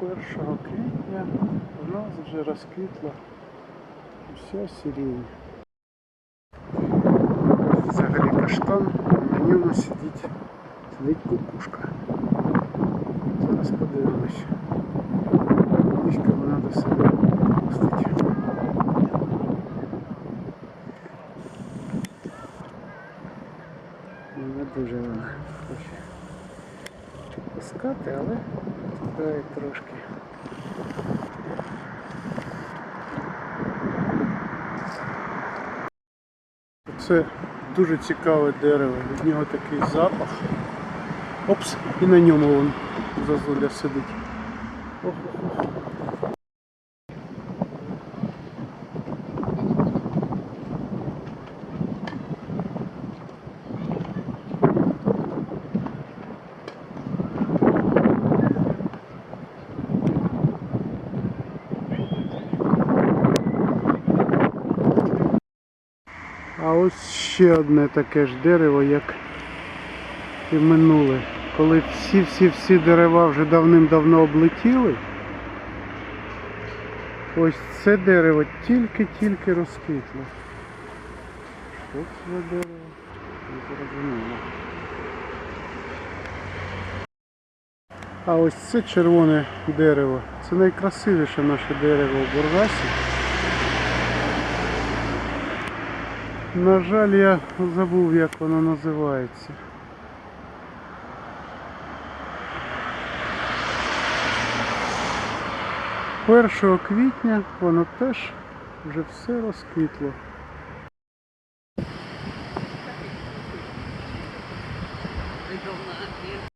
1 квітня у нас вже розквітла вся сирень. Взагалі каштан, а на ньому сидить, сидить кукушка. Зараз подивимось. Мишка вона до себе пустить. Не дуже вона хоче підпускати, але тікає трошки. Це дуже цікаве дерево, від нього такий запах. Опс, і на ньому вон зазуля сидить. Ох-ох-ох. А ось ще одне таке ж дерево, як і минуле. Коли всі-всі-всі дерева вже давним-давно облетіли, ось це дерево тільки-тільки розквітло. Що це за дерево? Не зрозуміло. А ось це червоне дерево. Це найкрасивіше наше дерево в Бургасі. На жаль, я забув, як воно називається. Першого квітня воно теж вже все розквітло.